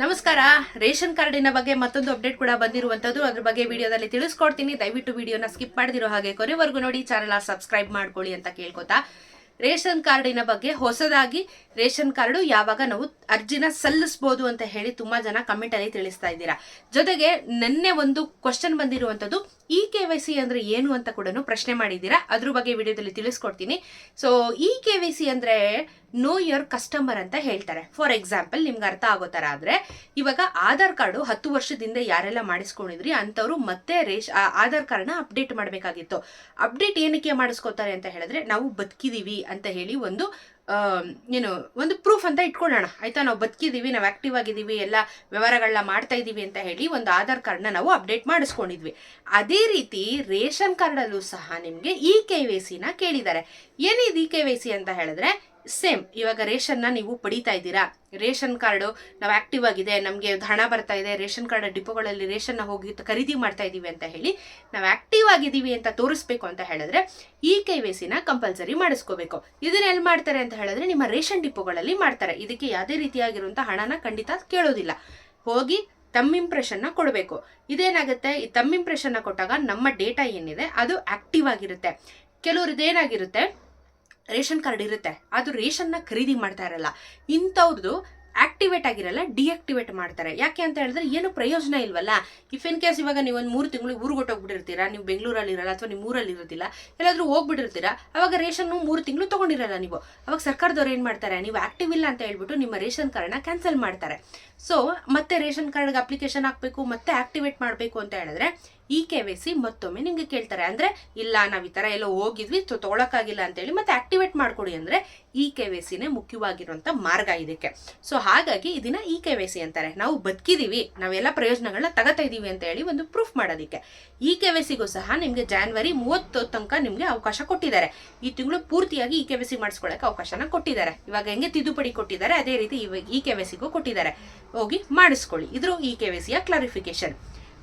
ನಮಸ್ಕಾರ. ರೇಷನ್ ಕಾರ್ಡಿನ ಬಗ್ಗೆ ಮತ್ತೊಂದು ಅಪ್ಡೇಟ್ ಕೂಡ ಬಂದಿರುವಂತದ್ದು ಅದ್ರ ಬಗ್ಗೆ ವಿಡಿಯೋದಲ್ಲಿ ತಿಳಿಸ್ಕೊಡ್ತೀನಿ. ದಯವಿಟ್ಟು ವಿಡಿಯೋನ ಸ್ಕಿಪ್ ಮಾಡದಿರೋ ಹಾಗೆ ಕೊನೆವರೆಗೂ ನೋಡಿ. ಚಾನಲ್ ಸಬ್ಸ್ಕ್ರೈಬ್ ಮಾಡ್ಕೊಳ್ಳಿ ಅಂತ ಕೇಳ್ಕೊತಾ. ರೇಷನ್ ಕಾರ್ಡಿನ ಬಗ್ಗೆ ಹೊಸದಾಗಿ ರೇಷನ್ ಕಾರ್ಡು ಯಾವಾಗ ನಾವು ಅರ್ಜಿನ ಸಲ್ಲಿಸಬಹುದು ಅಂತ ಹೇಳಿ ತುಂಬಾ ಜನ ಕಮೆಂಟ್ ಅಲ್ಲಿ ತಿಳಿಸ್ತಾ ಇದ್ದೀರಾ. ಜೊತೆಗೆ ನಿನ್ನೆ ಒಂದು ಕ್ವಶನ್ ಬಂದಿರುವಂತದ್ದು ಇ ಕೆ ವೈ ಸಿ ಅಂದ್ರೆ ಏನು ಅಂತ ಕೂಡ ಪ್ರಶ್ನೆ ಮಾಡಿದ್ದೀರಾ? ಅದ್ರ ಬಗ್ಗೆ ವಿಡಿಯೋದಲ್ಲಿ ತಿಳಿಸ್ಕೊಡ್ತೀನಿ. So E K Y C ಅಂದ್ರೆ ನೋ ಯೋರ್ ಕಸ್ಟಮರ್ ಅಂತ ಹೇಳ್ತಾರೆ. ಫಾರ್ ಎಕ್ಸಾಂಪಲ್ ನಿಮ್ಗೆ ಅರ್ಥ ಆಗೋ ಥರ ಆದ್ರೆ, ಇವಾಗ ಆಧಾರ್ ಕಾರ್ಡು ಹತ್ತು ವರ್ಷದಿಂದ ಯಾರೆಲ್ಲ ಮಾಡಿಸ್ಕೊಂಡಿದ್ರಿ ಅಂತವ್ರು ಮತ್ತೆ ರೇಷ್ ಆಧಾರ್ ಕಾರ್ಡ್ನ ಅಪ್ಡೇಟ್ ಮಾಡಬೇಕಾಗಿತ್ತು. ಅಪ್ಡೇಟ್ ಏನಕ್ಕೆ ಮಾಡಿಸ್ಕೋತಾರೆ ಅಂತ ಹೇಳಿದ್ರೆ, ನಾವು ಬದುಕಿದೀವಿ ಅಂತ ಹೇಳಿ ಒಂದು ಏನು ಒಂದು ಪ್ರೂಫ್ ಅಂತ ಇಟ್ಕೊಳ್ಳೋಣ. ಆಯ್ತಾ? ನಾವು ಬದುಕಿದ್ದೀವಿ, ನಾವು ಆಕ್ಟಿವ್ ಆಗಿದ್ದೀವಿ, ಎಲ್ಲ ವ್ಯವಹಾರಗಳನ್ನ ಮಾಡ್ತಾ ಇದ್ದೀವಿ ಅಂತ ಹೇಳಿ ಒಂದು ಆಧಾರ್ ಕಾರ್ಡ್ನ ನಾವು ಅಪ್ಡೇಟ್ ಮಾಡಿಸ್ಕೊಂಡಿದ್ವಿ. ಅದೇ ರೀತಿ ರೇಷನ್ ಕಾರ್ಡಲ್ಲೂ ಸಹ ನಿಮಗೆ ಇ ಕೆ ವೈ ಸಿನ ಕೇಳಿದ್ದಾರೆ. ಏನಿದು ಇ ಕೆ ವೈ ಸಿ ಅಂತ ಹೇಳಿದ್ರೆ ಸೇಮ್ ಇವಾಗ ರೇಷನ್ನ ನೀವು ಪಡಿತಾ ಇದ್ದೀರಾ? ರೇಷನ್ ಕಾರ್ಡು ನಾವು ಆ್ಯಕ್ಟಿವ್ ಆಗಿದೆ, ನಮಗೆ ಹಣ ಬರ್ತಾ ಇದೆ, ರೇಷನ್ ಕಾರ್ಡ್ ಡಿಪೋಗಳಲ್ಲಿ ರೇಷನ್ನ ಹೋಗಿ ಖರೀದಿ ಮಾಡ್ತಾ ಇದ್ದೀವಿ ಅಂತ ಹೇಳಿ ನಾವು ಆ್ಯಕ್ಟಿವ್ ಆಗಿದ್ದೀವಿ ಅಂತ ತೋರಿಸ್ಬೇಕು ಅಂತ ಹೇಳಿದ್ರೆ ಈ ಕೆ ವೈ ಸಿನ ಕಂಪಲ್ಸರಿ ಮಾಡಿಸ್ಕೋಬೇಕು. ಇದನ್ನ ಎಲ್ಲಿ ಮಾಡ್ತಾರೆ ಅಂತ ಹೇಳಿದ್ರೆ ನಿಮ್ಮ ರೇಷನ್ ಡಿಪೋಗಳಲ್ಲಿ ಮಾಡ್ತಾರೆ. ಇದಕ್ಕೆ ಯಾವುದೇ ರೀತಿಯಾಗಿರುವಂಥ ಹಣನ ಖಂಡಿತ ಕೇಳೋದಿಲ್ಲ. ಹೋಗಿ ತಮ್ಮ ಇಂಪ್ರೆಷನ್ನ ಕೊಡಬೇಕು. ಇದೇನಾಗುತ್ತೆ? ಈ ತಮ್ಮ ಇಂಪ್ರೆಷನ್ನ ಕೊಟ್ಟಾಗ ನಮ್ಮ ಡೇಟಾ ಏನಿದೆ ಅದು ಆ್ಯಕ್ಟಿವ್ ಆಗಿರುತ್ತೆ. ಕೆಲವ್ರದ್ದು ಏನಾಗಿರುತ್ತೆ? ರೇಷನ್ ಕಾರ್ಡ್ ಇರುತ್ತೆ. ಅದು ರೇಷನ್ನ ಖರೀದಿ ಮಾಡ್ತಾ ಇರಲ್ಲ. ಇಂಥವ್ರದ್ದು ಆಕ್ಟಿವೇಟ್ ಆಗಿರಲ್ಲ, ಡಿಆಕ್ಟಿವೇಟ್ ಮಾಡ್ತಾರೆ. ಯಾಕೆ ಅಂತ ಹೇಳಿದ್ರೆ ಏನು ಪ್ರಯೋಜನ ಇಲ್ವಲ್ಲ? ಇಫ್ ಇನ್ ಕೇಸ್ ಇವಾಗ ನೀವು ಒಂದು ಮೂರು ತಿಂಗಳು ಊರಿಗೆ ಹೊಟ್ಟೋಗ್ಬಿಟ್ಟಿರ್ತೀರಾ ನೀವು ಬೆಂಗಳೂರಲ್ಲಿ ಇರಲ್ಲ ಅಥವಾ ನಿಮ್ಮ ಊರಲ್ಲಿ ಇರೋದಿಲ್ಲ ಎಲ್ಲಾದರೂ ಹೋಗ್ಬಿಟ್ಟಿರ್ತೀರಾ, ಅವಾಗ ರೇಷನ್ನು ಮೂರು ತಿಂಗಳು ತಗೊಂಡಿರಲ್ಲ ನೀವು. ಅವಾಗ ಸರ್ಕಾರದವ್ರು ಏನು ಮಾಡ್ತಾರೆ, ನೀವು ಆಕ್ಟಿವ್ ಇಲ್ಲ ಅಂತ ಹೇಳ್ಬಿಟ್ಟು ನಿಮ್ಮ ರೇಷನ್ ಕಾರ್ಡನ್ನ ಕ್ಯಾನ್ಸಲ್ ಮಾಡ್ತಾರೆ. ಸೊ, ಮತ್ತೆ ರೇಷನ್ ಕಾರ್ಡ್ಗೆ ಅಪ್ಲಿಕೇಶನ್ ಹಾಕಬೇಕು, ಮತ್ತೆ ಆಕ್ಟಿವೇಟ್ ಮಾಡಬೇಕು ಅಂತ ಹೇಳಿದ್ರೆ ಇ ಕೆ ವೈ ಸಿ ಮತ್ತೊಮ್ಮೆ ನಿಮ್ಗೆ ಕೇಳ್ತಾರೆ. ಅಂದ್ರೆ, ಇಲ್ಲ, ನಾವು ಈ ತರ ಎಲ್ಲ ಹೋಗಿದ್ವಿ ಸೊ ಅಂತ ಹೇಳಿ ಮತ್ತೆ ಆಕ್ಟಿವೇಟ್ ಮಾಡ್ಕೊಡಿ ಅಂದ್ರೆ ಇ ಕೆ ವೈ ಸಿನೇ ಮುಖ್ಯವಾಗಿರುವಂತ ಮಾರ್ಗ ಇದಕ್ಕೆ. ಸೊ ಹಾಗಾಗಿ ಇದನ್ನ ಇ ಕೆ ವೈ ಸಿ ಅಂತಾರೆ. ನಾವು ಬದುಕಿದೀವಿ, ನಾವೆಲ್ಲ ಪ್ರಯೋಜನಗಳನ್ನ ತಗೋತಾ ಇದೀವಿ ಅಂತ ಹೇಳಿ ಒಂದು ಪ್ರೂಫ್ ಮಾಡೋದಕ್ಕೆ. ಇ ಕೆ ವೈ ಸಿಗೂ ಸಹ ನಿಮ್ಗೆ ಜಾನ್ವರಿ ಮೂವತ್ತು ತನಕ ನಿಮ್ಗೆ ಅವಕಾಶ ಕೊಟ್ಟಿದ್ದಾರೆ. ಈ ತಿಂಗಳು ಪೂರ್ತಿಯಾಗಿ ಇ ಕೆ ವೈ ಸಿ ಮಾಡಿಸ್ಕೊಳ್ಳೋಕೆ ಅವಕಾಶನ ಕೊಟ್ಟಿದ್ದಾರೆ. ಇವಾಗ ಹೆಂಗೆ ತಿದ್ದುಪಡಿ ಕೊಟ್ಟಿದ್ದಾರೆ, ಅದೇ ರೀತಿ ಇವಾಗ ಇ ಕೆ ವೈ ಸಿಗೂ ಕೊಟ್ಟಿದ್ದಾರೆ. ಹೋಗಿ ಮಾಡಿಸ್ಕೊಳ್ಳಿ. ಇದ್ರ ಇ ಕೆ ವೈ ಸಿಯ ಕ್ಲಾರಿಫಿಕೇಶನ್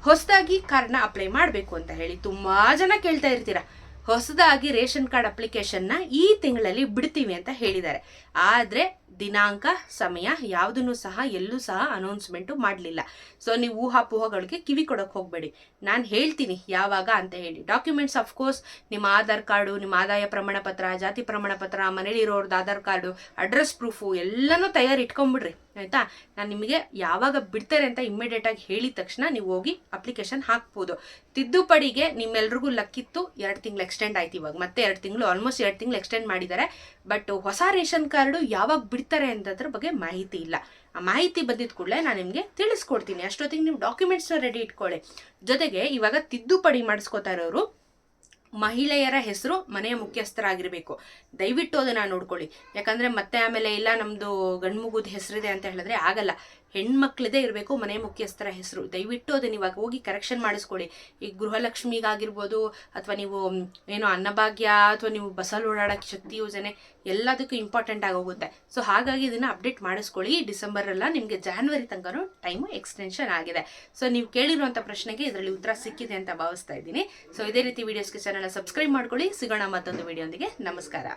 ಹೊಸದಾಗಿ ಕಾರ್ಡ್ನ ಅಪ್ಲೈ ಮಾಡಬೇಕು ಅಂತ ಹೇಳಿ ತುಂಬಾ ಜನ ಕೇಳ್ತಾ ಇರ್ತೀರಾ. ಹೊಸದಾಗಿ ರೇಷನ್ ಕಾರ್ಡ್ ಅಪ್ಲಿಕೇಶನ್ನ ಈ ತಿಂಗಳಲ್ಲಿ ಬಿಡ್ತೀವಿ ಅಂತ ಹೇಳಿದ್ದಾರೆ. ಆದ್ರೆ ದಿನಾಂಕ, ಸಮಯ, ಯಾವುದನ್ನು ಸಹ, ಎಲ್ಲೂ ಸಹ ಅನೌನ್ಸ್ಮೆಂಟು ಮಾಡಲಿಲ್ಲ. ಸೊ ನೀವು ಊಹಾಪೋಹಗಳಿಗೆ ಕಿವಿ ಕೊಡೋಕೆ ಹೋಗಬೇಡಿ. ನಾನು ಹೇಳ್ತೀನಿ ಯಾವಾಗ ಅಂತ ಹೇಳಿ. ಡಾಕ್ಯುಮೆಂಟ್ಸ್ ಅಫ್ಕೋರ್ಸ್ ನಿಮ್ಮ ಆಧಾರ್ ಕಾರ್ಡು, ನಿಮ್ಮ ಆದಾಯ ಪ್ರಮಾಣ ಪತ್ರ ಜಾತಿ ಪ್ರಮಾಣ ಪತ್ರ ಮನೇಲಿರೋರ್ದು ಆಧಾರ್ ಕಾರ್ಡು ಅಡ್ರೆಸ್ ಪ್ರೂಫು ಎಲ್ಲನೂ ತಯಾರಿ ಇಟ್ಕೊಂಡ್ಬಿಡ್ರಿ ಆಯಿತಾ? ನಾನು ನಿಮಗೆ ಯಾವಾಗ ಬಿಡ್ತಾರೆ ಅಂತ ಇಮ್ಮಿಡಿಯೇಟಾಗಿ ಹೇಳಿದ ತಕ್ಷಣ ನೀವು ಹೋಗಿ ಅಪ್ಲಿಕೇಶನ್ ಹಾಕ್ಬೋದು. ತಿದ್ದುಪಡಿಗೆ ನಿಮ್ಮೆಲ್ರಿಗೂ ಲಕ್ಕಿತ್ತು ಎರಡು ತಿಂಗಳು ಎಕ್ಸ್ಟೆಂಡ್ ಆಯ್ತು ಇವಾಗ. ಮತ್ತೆ ಎರಡು ತಿಂಗಳು ಆಲ್ಮೋಸ್ಟ್ ಎರಡು ತಿಂಗಳು ಎಕ್ಸ್ಟೆಂಡ್ ಮಾಡಿದ್ದಾರೆ. ಬಟ್ ಹೊಸ ರೇಷನ್ ಕಾರ್ಡು ಯಾವಾಗ ಬಿಡ್ತಾರೆ ಅಂತದ್ರ ಬಗ್ಗೆ ಮಾಹಿತಿ ಇಲ್ಲ. ಆ ಮಾಹಿತಿ ಬಂದಿದ ಕೂಡಲೇ ನಾನು ನಿಮಗೆ ತಿಳಿಸ್ಕೊಡ್ತೀನಿ. ಅಷ್ಟೊತ್ತಿಗೆ ನೀವು ಡಾಕ್ಯುಮೆಂಟ್ಸ್ನ ರೆಡಿ ಇಟ್ಕೊಳ್ಳಿ. ಜೊತೆಗೆ ಇವಾಗ ತಿದ್ದುಪಡಿ ಮಾಡಿಸ್ಕೋತಾ ಇರೋರು ಮಹಿಳೆಯರ ಹೆಸರು ಮನೆಯ ಮುಖ್ಯಸ್ಥರಾಗಿರಬೇಕು. ದಯವಿಟ್ಟು ಅದನ್ನ ನೋಡ್ಕೊಳ್ಳಿ. ಯಾಕಂದ್ರೆ ಮತ್ತೆ ಆಮೇಲೆ ಇಲ್ಲ ನಮ್ದು ಗಂಡ್ಮಗುದ ಹೆಸರಿದೆ ಅಂತ ಹೇಳಿದ್ರೆ ಆಗಲ್ಲ. ಹೆಣ್ಮಕ್ಳದೇ ಇರಬೇಕು, ಮನೆ ಮುಖ್ಯಸ್ಥರ ಹೆಸರು. ದಯವಿಟ್ಟು ಅದನ್ನ ಇವಾಗ ಹೋಗಿ ಕರೆಕ್ಷನ್ ಮಾಡಿಸ್ಕೊಳ್ಳಿ. ಈಗ ಗೃಹಲಕ್ಷ್ಮಿಗಾಗಿರ್ಬೋದು, ಅಥವಾ ನೀವು ಏನು ಅನ್ನಭಾಗ್ಯ, ಅಥವಾ ನೀವು ಬಸಲ್ ಓಡಾಡೋಕ್ಕೆ ಶಕ್ತಿ ಯೋಜನೆ, ಎಲ್ಲದಕ್ಕೂ ಇಂಪಾರ್ಟೆಂಟ್ ಆಗೋಗುತ್ತೆ ಸೊ ಹಾಗಾಗಿ ಇದನ್ನು ಅಪ್ಡೇಟ್ ಮಾಡಿಸ್ಕೊಳ್ಳಿ. ಡಿಸೆಂಬರಲ್ಲ ನಿಮಗೆ ಜಾನ್ವರಿ ತನಕನೂ ಟೈಮು ಎಕ್ಸ್ಟೆನ್ಷನ್ ಆಗಿದೆ. ಸೊ ನೀವು ಕೇಳಿರುವಂಥ ಪ್ರಶ್ನೆಗೆ ಇದರಲ್ಲಿ ಉತ್ತರ ಸಿಕ್ಕಿದೆ ಅಂತ ಭಾವಿಸ್ತಾ ಇದ್ದೀನಿ. ಸೊ ಇದೇ ರೀತಿ ವೀಡಿಯೋಸ್ಗೆ ಚಾನಲ್ ಸಬ್ಸ್ಕ್ರೈಬ್ ಮಾಡ್ಕೊಳ್ಳಿ. ಸಿಗೋಣ ಮತ್ತೊಂದು ವಿಡಿಯೋಂದಿಗೆ ನಮಸ್ಕಾರ.